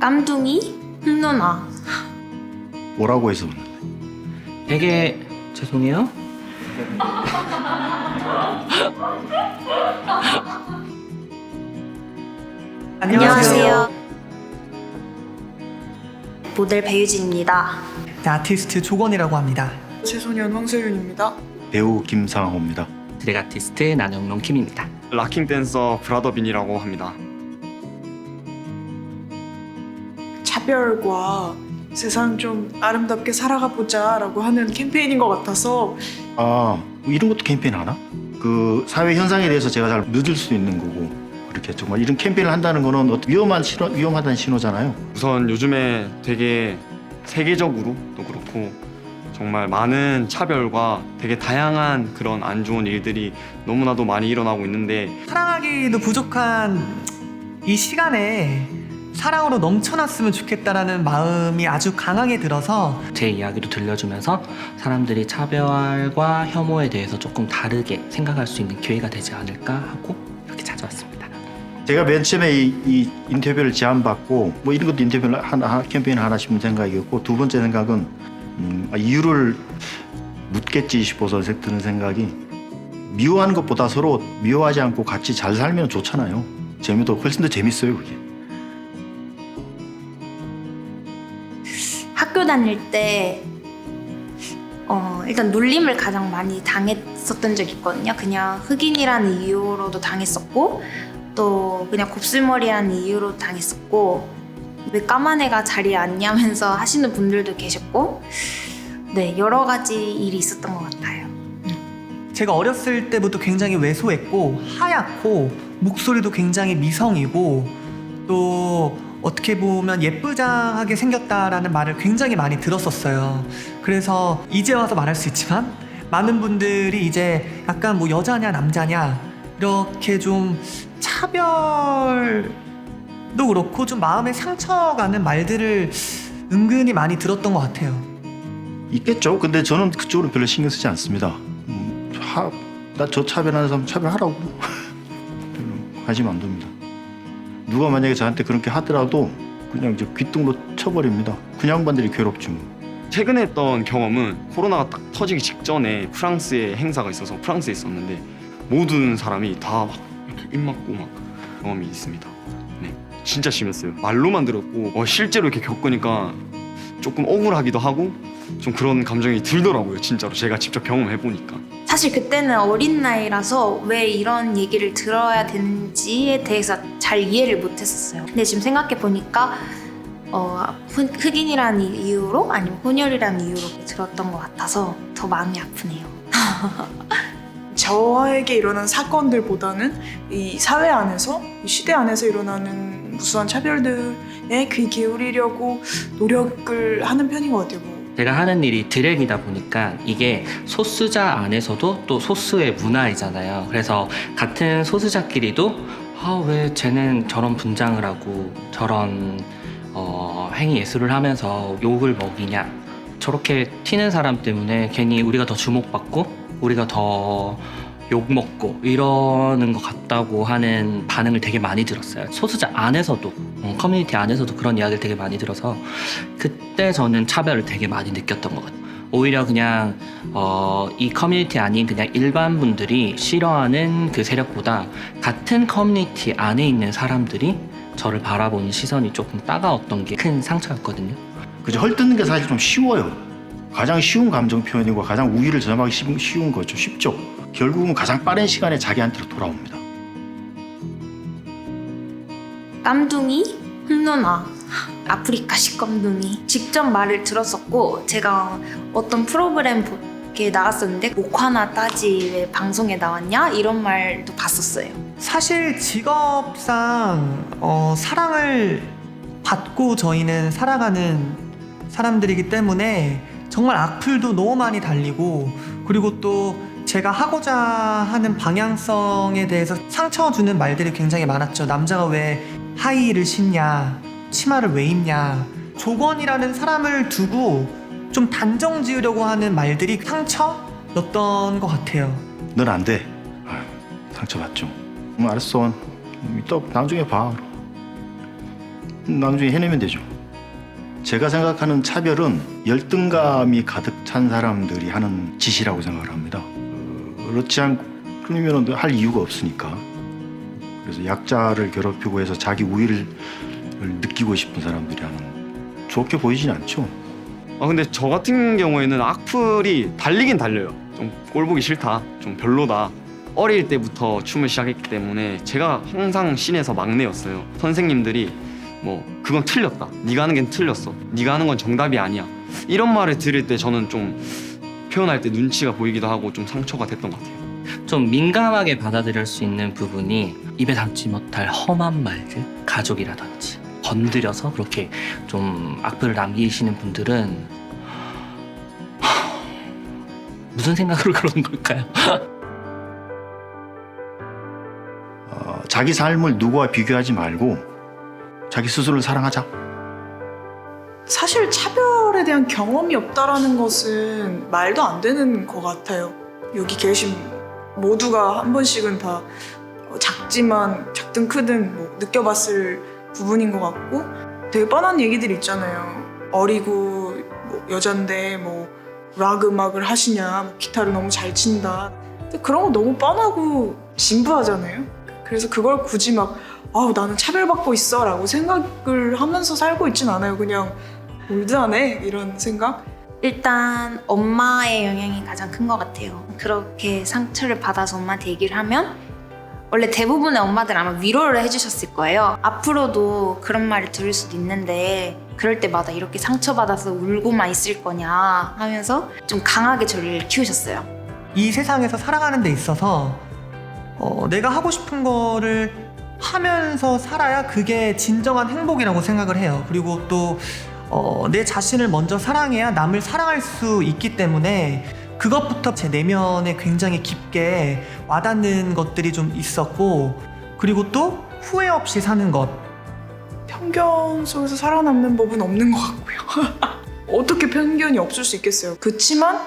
깜둥이? 흠누나. 뭐라고 해서 되게 죄송해요. 안녕하세요. 모델 배유진입니다. 네, 아티스트 조건이라고 합니다. 최소년 황소윤입니다. 배우 김상호입니다. 드랙 아티스트 나영롱 킴입니다. 락킹 댄서 브라더빈이라고 합니다. 차별과 세상 좀 아름답게 살아가 보자라고 하는 캠페인인 것 같아서 아 이런 것도 캠페인 하나? 그 사회 현상에 대해서 제가 잘 늦을 수 있는 거고 이렇게 정말 이런 캠페인을 한다는 거는 어떤 위험한 신호, 위험하다는 신호잖아요. 우선 요즘에 되게 세계적으로도 그렇고 정말 많은 차별과 되게 다양한 그런 안 좋은 일들이 너무나도 많이 일어나고 있는데 사랑하기도 부족한 이 시간에 사랑으로 넘쳐났으면 좋겠다라는 마음이 아주 강하게 들어서 제 이야기도 들려주면서 사람들이 차별과 혐오에 대해서 조금 다르게 생각할 수 있는 기회가 되지 않을까 하고 이렇게 찾아왔습니다. 제가 맨 처음에 이, 이 인터뷰를 제안받고 뭐 이런 것도 인터뷰를 하나 캠페인 하나 싶은 생각이었고 두 번째 생각은 음, 아, 이유를 묻겠지 싶어서 드는 생각이 미워하는 것보다 서로 미워하지 않고 같이 잘 살면 좋잖아요. 재미도 훨씬 더 재밌어요 그게. 다닐 때 어, 일단 놀림을 가장 많이 당했었던 적이 있거든요. 그냥 흑인이라는 이유로도 당했었고 또 그냥 곱슬머리라는 이유로 당했었고 왜 까만 애가 자리에 앉냐면서 하시는 분들도 계셨고 네 여러 가지 일이 있었던 것 같아요. 제가 어렸을 때부터 굉장히 왜소했고 하얗고 목소리도 굉장히 미성이고 또 어떻게 보면 예쁘장하게 생겼다라는 말을 굉장히 많이 들었었어요. 그래서 이제 와서 말할 수 있지만 많은 분들이 이제 약간 뭐 여자냐 남자냐 이렇게 좀 차별도 그렇고 좀 마음에 상처가는 말들을 은근히 많이 들었던 것 같아요. 있겠죠. 근데 저는 그쪽으로 별로 신경 쓰지 않습니다. 음, 나저 차별하는 사람 차별하라고 별로 관심 안 둡니다. 누가 만약에 저한테 그렇게 하더라도 그냥 이제 귓등로 쳐버립니다. 그냥 반들이 괴롭죠. 뭐. 최근에 했던 경험은 코로나가 딱 터지기 직전에 프랑스에 행사가 있어서 프랑스에 있었는데 모든 사람이 다 막 입 막고 막 경험이 있습니다. 네, 진짜 심했어요. 말로만 들었고 어, 실제로 이렇게 겪으니까 조금 억울하기도 하고 좀 그런 감정이 들더라고요. 진짜로 제가 직접 경험해 보니까. 사실 그때는 어린 나이라서 왜 이런 얘기를 들어야 되는지에 대해서 잘 이해를 못했었어요. 근데 지금 생각해 보니까 어, 흑- 흑인이라는 이유로 아니면 혼혈이라는 이유로 들었던 것 같아서 더 마음이 아프네요. 저에게 일어난 사건들보다는 이 사회 안에서 이 시대 안에서 일어나는 무수한 차별들에 귀 기울이려고 노력을 하는 편인 것 같아요. 뭐 제가 하는 일이 드랙이다 보니까 이게 소수자 안에서도 또 소수의 문화이잖아요. 그래서 같은 소수자끼리도 아, 왜 쟤는 저런 분장을 하고 저런 어, 행위 예술을 하면서 욕을 먹이냐. 저렇게 튀는 사람 때문에 괜히 우리가 더 주목받고 우리가 더 욕먹고 이러는 것 같다고 하는 반응을 되게 많이 들었어요. 소수자 안에서도, 어, 커뮤니티 안에서도 그런 이야기를 되게 많이 들어서 그때 저는 차별을 되게 많이 느꼈던 것 같아요. 오히려 그냥 어, 이 커뮤니티 아닌 그냥 일반 분들이 싫어하는 그 세력보다 같은 커뮤니티 안에 있는 사람들이 저를 바라보는 시선이 조금 따가웠던 게 큰 상처였거든요. 그죠? 헐뜯는 게 사실 좀 쉬워요. 가장 쉬운 감정 표현이고 가장 우위를 점하기 쉬운, 쉬운 거죠. 쉽죠. 결국은 가장 빠른 시간에 자기한테로 돌아옵니다. 깜둥이? 흠누나. 아프리카 식검둥이. 직접 말을 들었었고 제가 어떤 프로그램 보- 이렇게 나갔었는데 목화나 따지 왜 방송에 나왔냐 이런 말도 봤었어요. 사실 직업상 어, 사랑을 받고 저희는 살아가는 사람들이기 때문에 정말 악플도 너무 많이 달리고 그리고 또 제가 하고자 하는 방향성에 대해서 상처 주는 말들이 굉장히 많았죠. 남자가 왜 하이힐을 신냐, 치마를 왜 입냐. 조건이라는 사람을 두고 좀 단정 지으려고 하는 말들이 상처였던 것 같아요. 넌 안 돼. 아유, 상처받죠. 음, 알았어. 음, 이따 나중에 봐. 나중에 해내면 되죠. 제가 생각하는 차별은 열등감이 가득 찬 사람들이 하는 짓이라고 생각을 합니다. 어, 그렇지 않으면 할 이유가 없으니까. 그래서 약자를 괴롭히고 해서 자기 우위를 느끼고 싶은 사람들이 하는 좋게 보이진 않죠. 아 근데 저 같은 경우에는 악플이 달리긴 달려요. 좀 꼴보기 싫다, 좀 별로다. 어릴 때부터 춤을 시작했기 때문에 제가 항상 씬에서 막내였어요. 선생님들이 뭐 그건 틀렸다. 네가 하는 게 틀렸어. 네가 하는 건 정답이 아니야. 이런 말을 들을 때 저는 좀 표현할 때 눈치가 보이기도 하고 좀 상처가 됐던 것 같아요. 좀 민감하게 받아들일 수 있는 부분이 입에 담지 못할 험한 말들, 가족이라든지 건드려서 그렇게 좀 악플을 남기시는 분들은 하, 무슨 생각으로 그러는 걸까요? 어, 자기 삶을 누구와 비교하지 말고 자기 스스로를 사랑하자. 사실 차별에 대한 경험이 없다라는 것은 말도 안 되는 것 같아요. 여기 계신 모두가 한 번씩은 다 작지만 작든 크든 뭐 느껴봤을 부분인 것 같고 되게 뻔한 얘기들 있잖아요. 어리고 뭐 여잔데 뭐 락 음악을 하시냐, 뭐 기타를 너무 잘 친다. 근데 그런 거 너무 뻔하고 진부하잖아요. 그래서 그걸 굳이 막 아우 나는 차별받고 있어라고 생각을 하면서 살고 있진 않아요. 그냥 올드하네 이런 생각. 일단 엄마의 영향이 가장 큰 것 같아요. 그렇게 상처를 받아서 엄마한테 얘기를 하면 원래 대부분의 엄마들 아마 위로를 해주셨을 거예요. 앞으로도 그런 말을 들을 수도 있는데 그럴 때마다 이렇게 상처받아서 울고만 있을 거냐 하면서 좀 강하게 저를 키우셨어요. 이 세상에서 살아가는 데 있어서 어, 내가 하고 싶은 거를 하면서 살아야 그게 진정한 행복이라고 생각을 해요. 그리고 또 어, 내 자신을 먼저 사랑해야 남을 사랑할 수 있기 때문에 그것부터 제 내면에 굉장히 깊게 와닿는 것들이 좀 있었고 그리고 또 후회 없이 사는 것 편견 속에서 살아남는 법은 없는 것 같고요. 어떻게 편견이 없을 수 있겠어요. 그렇지만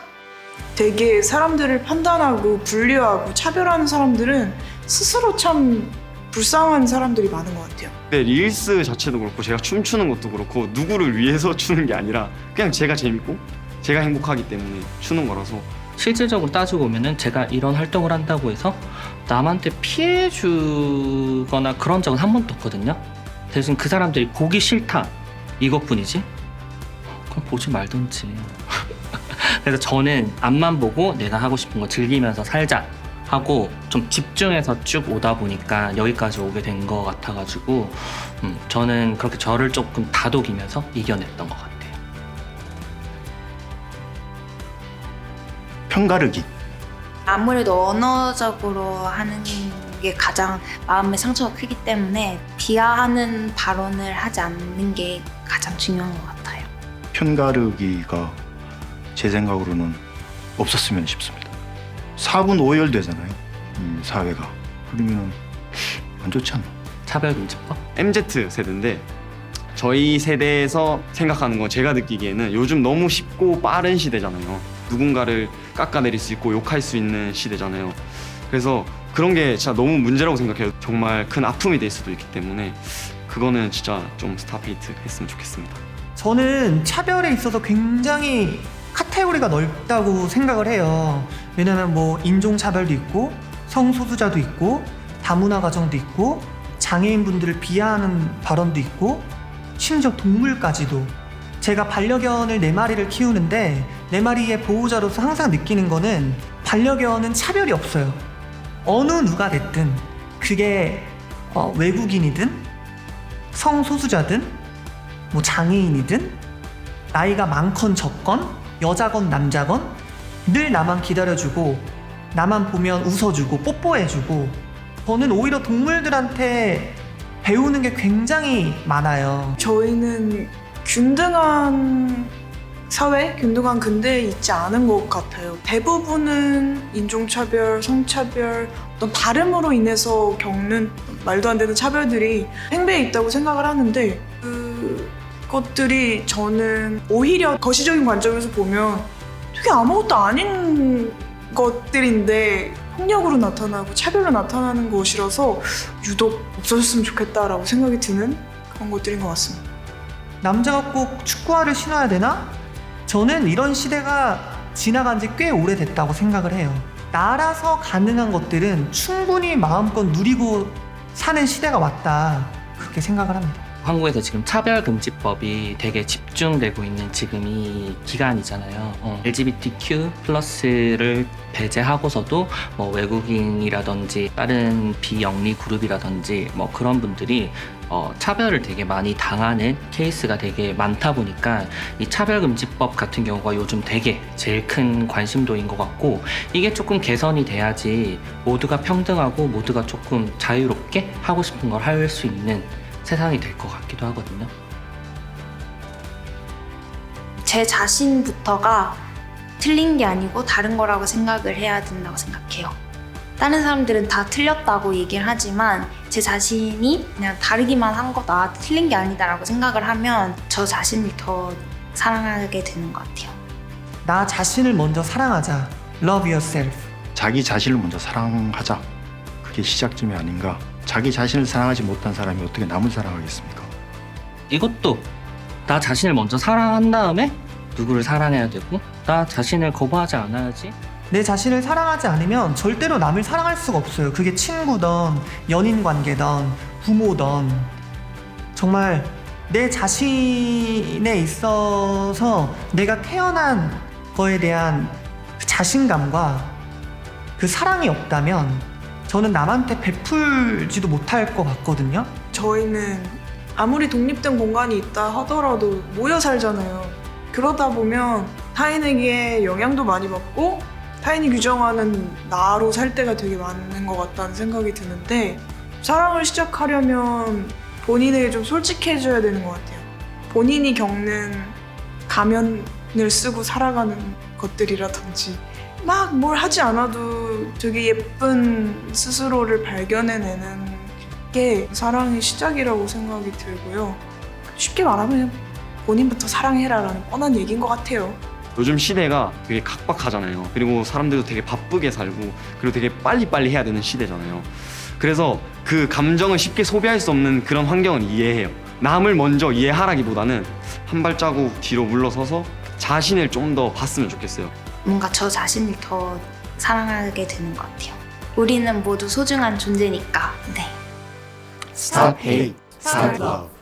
되게 사람들을 판단하고 분류하고 차별하는 사람들은 스스로 참 불쌍한 사람들이 많은 것 같아요. 근데 릴스 자체도 그렇고 제가 춤추는 것도 그렇고 누구를 위해서 추는 게 아니라 그냥 제가 재밌고 제가 행복하기 때문에 추는 거라서 실질적으로 따지고 보면은 제가 이런 활동을 한다고 해서 남한테 피해 주거나 그런 적은 한 번도 없거든요. 대신 그 사람들이 보기 싫다 이것뿐이지. 그럼 보지 말던지. 그래서 저는 앞만 보고 내가 하고 싶은 거 즐기면서 살자 하고 좀 집중해서 쭉 오다 보니까 여기까지 오게 된 것 같아가지고 음, 저는 그렇게 저를 조금 다독이면서 이겨냈던 것 같아요. 편가르기. 아무래도 언어적으로 하는 게 가장 마음의 상처가 크기 때문에 비하하는 발언을 하지 않는 게 가장 중요한 것 같아요. 편가르기가 제 생각으로는 없었으면 싶습니다. 4분 오열되잖아요. 이 사회가. 그러면 안 좋지 않나? 차별금지법? MZ 세대인데 저희 세대에서 생각하는 건 제가 느끼기에는 요즘 너무 쉽고 빠른 시대잖아요. 누군가를 깎아내릴 수 있고 욕할 수 있는 시대잖아요. 그래서 그런 게 진짜 너무 문제라고 생각해요. 정말 큰 아픔이 될 수도 있기 때문에 그거는 진짜 좀 스타페이트 했으면 좋겠습니다. 저는 차별에 있어서 굉장히 카테고리가 넓다고 생각을 해요. 왜냐면 뭐 인종차별도 있고 성소수자도 있고 다문화 가정도 있고 장애인분들을 비하하는 발언도 있고 심지어 동물까지도 제가 반려견을 네 마리를 키우는데 네 마리의 보호자로서 항상 느끼는 거는 반려견은 차별이 없어요. 어느 누가 됐든 그게 어, 외국인이든 성소수자든 뭐 장애인이든 나이가 많건 적건 여자건 남자건 늘 나만 기다려주고 나만 보면 웃어주고 뽀뽀해주고 저는 오히려 동물들한테 배우는 게 굉장히 많아요. 저희는 균등한 사회, 균등한 근대에 있지 않은 것 같아요. 대부분은 인종차별, 성차별, 어떤 다름으로 인해서 겪는 말도 안 되는 차별들이 팽배해 있다고 생각을 하는데 그 것들이 저는 오히려 거시적인 관점에서 보면 되게 아무것도 아닌 것들인데 폭력으로 나타나고 차별로 나타나는 것이라서 유독 없어졌으면 좋겠다라고 생각이 드는 그런 것들인 것 같습니다. 남자가 꼭 축구화를 신어야 되나? 저는 이런 시대가 지나간 지 꽤 오래됐다고 생각을 해요. 나라서 가능한 것들은 충분히 마음껏 누리고 사는 시대가 왔다. 그렇게 생각을 합니다. 한국에서 지금 차별금지법이 되게 집중되고 있는 지금 이 기간이잖아요. 어, LGBTQ 플러스를 배제하고서도 뭐 외국인이라든지 다른 비영리 그룹이라든지 뭐 그런 분들이 어, 차별을 되게 많이 당하는 케이스가 되게 많다 보니까 이 차별금지법 같은 경우가 요즘 되게 제일 큰 관심도인 것 같고 이게 조금 개선이 돼야지 모두가 평등하고 모두가 조금 자유롭게 하고 싶은 걸 할 수 있는 세상이 될 것 같기도 하거든요. 제 자신부터가 틀린 게 아니고 다른 거라고 생각을 해야 된다고 생각해요. 다른 사람들은 다 틀렸다고 얘기를 하지만 제 자신이 그냥 다르기만 한 거다, 틀린 게 아니다라고 생각을 하면 저 자신을 더 사랑하게 되는 것 같아요. 나 자신을 먼저 사랑하자. Love yourself. 자기 자신을 먼저 사랑하자. 그게 시작점이 아닌가. 자기 자신을 사랑하지 못한 사람이 어떻게 남을 사랑하겠습니까? 이것도 나 자신을 먼저 사랑한 다음에 누구를 사랑해야 되고 나 자신을 거부하지 않아야지 내 자신을 사랑하지 않으면 절대로 남을 사랑할 수가 없어요. 그게 친구든 연인 관계든 부모든 정말 내 자신에 있어서 내가 태어난 거에 대한 그 자신감과 그 사랑이 없다면 저는 남한테 베풀지도 못할 것 같거든요. 저희는 아무리 독립된 공간이 있다 하더라도 모여 살잖아요. 그러다 보면 타인에게 영향도 많이 받고 타인이 규정하는 나로 살 때가 되게 많은 것 같다는 생각이 드는데 사랑을 시작하려면 본인에게 좀 솔직해져야 되는 것 같아요. 본인이 겪는 가면을 쓰고 살아가는 것들이라든지 막 뭘 하지 않아도 되게 예쁜 스스로를 발견해내는 게 사랑의 시작이라고 생각이 들고요. 쉽게 말하면 본인부터 사랑해라라는 뻔한 얘기인 것 같아요. 요즘 시대가 되게 각박하잖아요. 그리고 사람들도 되게 바쁘게 살고 그리고 되게 빨리빨리 해야 되는 시대잖아요. 그래서 그 감정을 쉽게 소비할 수 없는 그런 환경은 이해해요. 남을 먼저 이해하라기보다는 한 발자국 뒤로 물러서서 자신을 좀 더 봤으면 좋겠어요. 뭔가 저 자신을 더 사랑하게 되는 것 같아요. 우리는 모두 소중한 존재니까. 네. Stop hate, start love.